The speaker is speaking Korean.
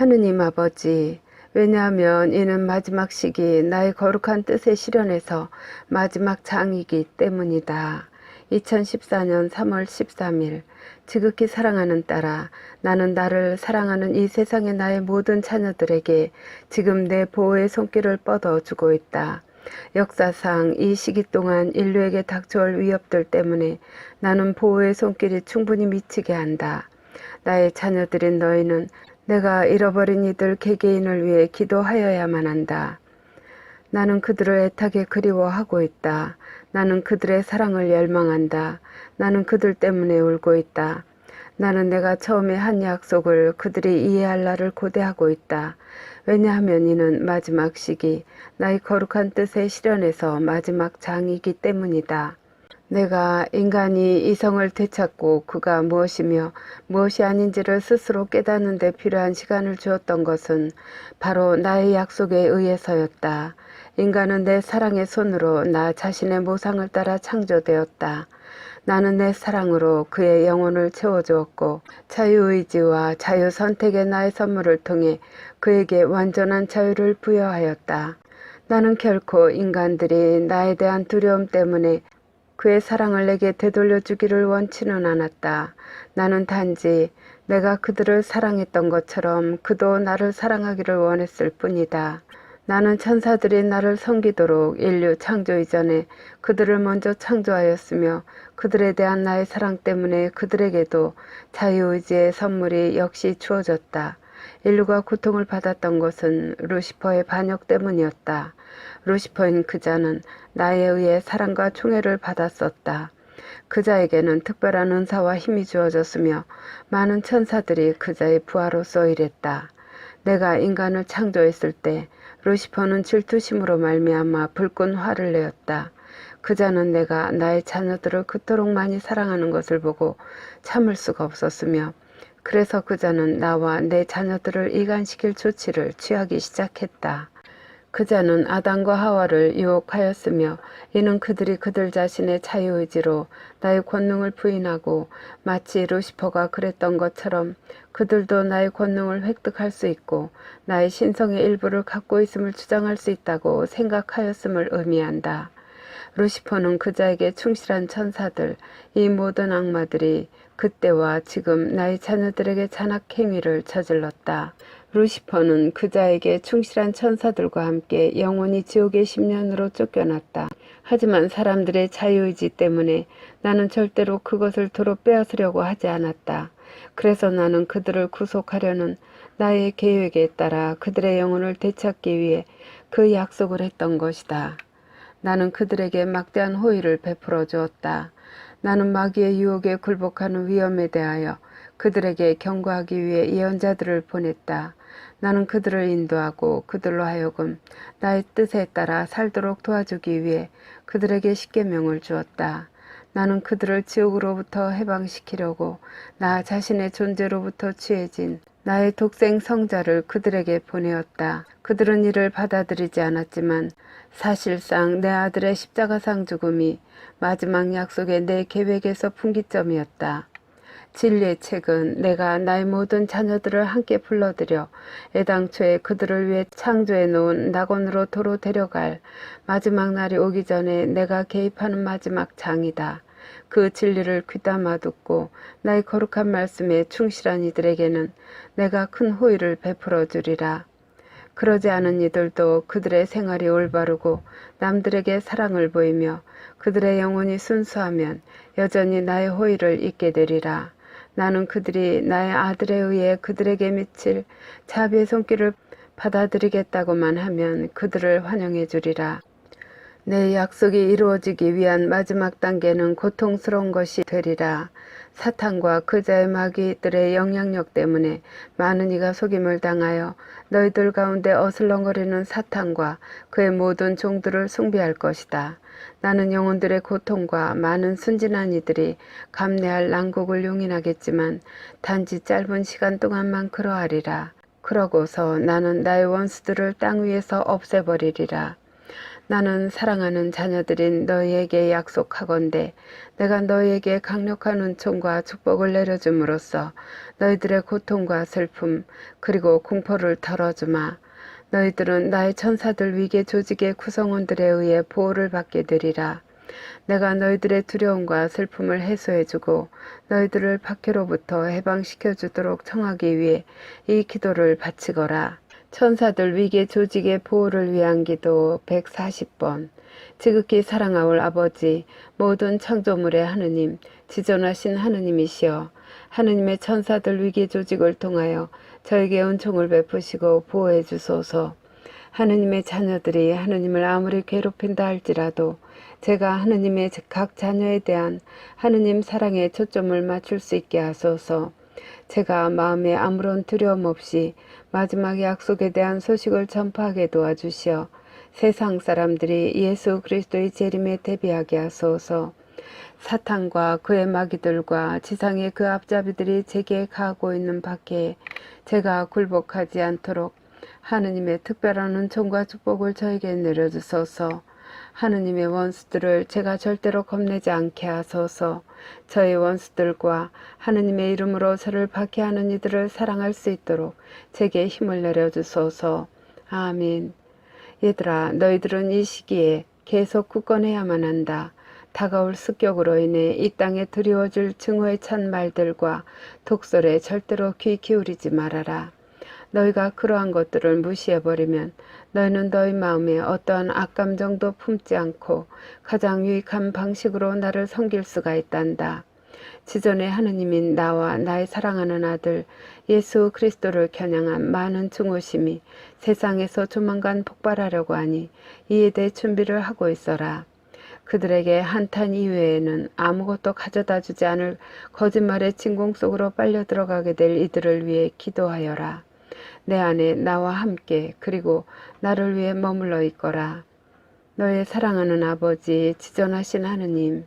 하느님 아버지, 왜냐하면 이는 마지막 시기 나의 거룩한 뜻에 실현해서 마지막 장이기 때문이다. 2014년 3월 13일 지극히 사랑하는 딸아 나는 나를 사랑하는 이 세상의 나의 모든 자녀들에게 지금 내 보호의 손길을 뻗어주고 있다. 역사상 이 시기 동안 인류에게 닥쳐올 위협들 때문에 나는 보호의 손길이 충분히 미치게 한다. 나의 자녀들인 너희는 내가 잃어버린 이들 개개인을 위해 기도하여야만 한다. 나는 그들을 애타게 그리워하고 있다. 나는 그들의 사랑을 열망한다. 나는 그들 때문에 울고 있다. 나는 내가 처음에 한 약속을 그들이 이해할 날을 고대하고 있다. 왜냐하면 이는 마지막 시기, 나의 거룩한 뜻에 실현해서 마지막 장이기 때문이다. 내가 인간이 이성을 되찾고 그가 무엇이며 무엇이 아닌지를 스스로 깨닫는 데 필요한 시간을 주었던 것은 바로 나의 약속에 의해서였다. 인간은 내 사랑의 손으로 나 자신의 모상을 따라 창조되었다. 나는 내 사랑으로 그의 영혼을 채워주었고 자유의지와 자유선택의 나의 선물을 통해 그에게 완전한 자유를 부여하였다. 나는 결코 인간들이 나에 대한 두려움 때문에 그의 사랑을 내게 되돌려 주기를 원치는 않았다. 나는 단지 내가 그들을 사랑했던 것처럼 그도 나를 사랑하기를 원했을 뿐이다. 나는 천사들이 나를 섬기도록 인류 창조 이전에 그들을 먼저 창조하였으며 그들에 대한 나의 사랑 때문에 그들에게도 자유의지의 선물이 역시 주어졌다. 인류가 고통을 받았던 것은 루시퍼의 반역 때문이었다. 루시퍼인 그자는 나에 의해 사랑과 총애를 받았었다. 그자에게는 특별한 은사와 힘이 주어졌으며 많은 천사들이 그자의 부하로서 일했다. 내가 인간을 창조했을 때 루시퍼는 질투심으로 말미암아 불끈 화를 내었다. 그자는 내가 나의 자녀들을 그토록 많이 사랑하는 것을 보고 참을 수가 없었으며 그래서 그자는 나와 내 자녀들을 이간시킬 조치를 취하기 시작했다. 그자는 아담과 하와를 유혹하였으며 이는 그들이 그들 자신의 자유의지로 나의 권능을 부인하고 마치 루시퍼가 그랬던 것처럼 그들도 나의 권능을 획득할 수 있고 나의 신성의 일부를 갖고 있음을 주장할 수 있다고 생각하였음을 의미한다. 루시퍼는 그자에게 충실한 천사들, 이 모든 악마들이 그때와 지금 나의 자녀들에게 잔악 행위를 저질렀다. 루시퍼는 그자에게 충실한 천사들과 함께 영원히 지옥의 10년으로 쫓겨났다. 하지만 사람들의 자유의지 때문에 나는 절대로 그것을 도로 빼앗으려고 하지 않았다. 그래서 나는 그들을 구속하려는 나의 계획에 따라 그들의 영혼을 되찾기 위해 그 약속을 했던 것이다. 나는 그들에게 막대한 호의를 베풀어 주었다. 나는 마귀의 유혹에 굴복하는 위험에 대하여 그들에게 경고하기 위해 예언자들을 보냈다. 나는 그들을 인도하고 그들로 하여금 나의 뜻에 따라 살도록 도와주기 위해 그들에게 십계명을 주었다. 나는 그들을 지옥으로부터 해방시키려고 나 자신의 존재로부터 취해진 나의 독생 성자를 그들에게 보내었다. 그들은 이를 받아들이지 않았지만 사실상 내 아들의 십자가상 죽음이 마지막 약속의 내 계획에서 분기점이었다. 진리의 책은 내가 나의 모든 자녀들을 함께 불러들여 애당초에 그들을 위해 창조해 놓은 낙원으로 도로 데려갈 마지막 날이 오기 전에 내가 개입하는 마지막 장이다. 그 진리를 귀담아 듣고 나의 거룩한 말씀에 충실한 이들에게는 내가 큰 호의를 베풀어 주리라. 그러지 않은 이들도 그들의 생활이 올바르고 남들에게 사랑을 보이며 그들의 영혼이 순수하면 여전히 나의 호의를 잊게 되리라. 나는 그들이 나의 아들에 의해 그들에게 미칠 자비의 손길을 받아들이겠다고만 하면 그들을 환영해 주리라. 내 약속이 이루어지기 위한 마지막 단계는 고통스러운 것이 되리라. 사탄과 그자의 마귀들의 영향력 때문에 많은 이가 속임을 당하여 너희들 가운데 어슬렁거리는 사탄과 그의 모든 종들을 숭배할 것이다. 나는 영혼들의 고통과 많은 순진한 이들이 감내할 난국을 용인하겠지만 단지 짧은 시간 동안만 그러하리라. 그러고서 나는 나의 원수들을 땅 위에서 없애버리리라. 나는 사랑하는 자녀들인 너희에게 약속하건대 내가 너희에게 강력한 은총과 축복을 내려줌으로써 너희들의 고통과 슬픔 그리고 공포를 덜어주마. 너희들은 나의 천사들 위계 조직의 구성원들에 의해 보호를 받게 되리라. 내가 너희들의 두려움과 슬픔을 해소해주고 너희들을 박해로부터 해방시켜 주도록 청하기 위해 이 기도를 바치거라. 천사들 위계 조직의 보호를 위한 기도 140번. 지극히 사랑하올 아버지, 모든 창조물의 하느님, 지존하신 하느님이시여, 하느님의 천사들 위계 조직을 통하여 저에게 은총을 베푸시고 보호해 주소서. 하느님의 자녀들이 하느님을 아무리 괴롭힌다 할지라도 제가 하느님의 각 자녀에 대한 하느님 사랑에 초점을 맞출 수 있게 하소서. 제가 마음에 아무런 두려움 없이 마지막 약속에 대한 소식을 전파하게 도와주시어 세상 사람들이 예수 그리스도의 재림에 대비하게 하소서. 사탄과 그의 마귀들과 지상의 그 앞잡이들이 제게 가고 있는 밖에 제가 굴복하지 않도록 하느님의 특별한 은총과 축복을 저에게 내려주소서. 하느님의 원수들을 제가 절대로 겁내지 않게 하소서. 저의 원수들과 하느님의 이름으로 저를 박해하는 이들을 사랑할 수 있도록 제게 힘을 내려주소서. 아멘. 얘들아, 너희들은 이 시기에 계속 굳건해야만 한다. 다가올 습격으로 인해 이 땅에 드리워질 증오의 찬 말들과 독설에 절대로 귀 기울이지 말아라. 너희가 그러한 것들을 무시해버리면 너희는 너희 마음에 어떠한 악감정도 품지 않고 가장 유익한 방식으로 나를 섬길 수가 있단다. 지전에 하느님인 나와 나의 사랑하는 아들 예수 그리스도를 겨냥한 많은 증오심이 세상에서 조만간 폭발하려고 하니 이에 대해 준비를 하고 있어라. 그들에게 한탄 이외에는 아무것도 가져다 주지 않을 거짓말의 진공 속으로 빨려 들어가게 될 이들을 위해 기도하여라. 내 안에 나와 함께 그리고 나를 위해 머물러 있거라. 너의 사랑하는 아버지 지전하신 하느님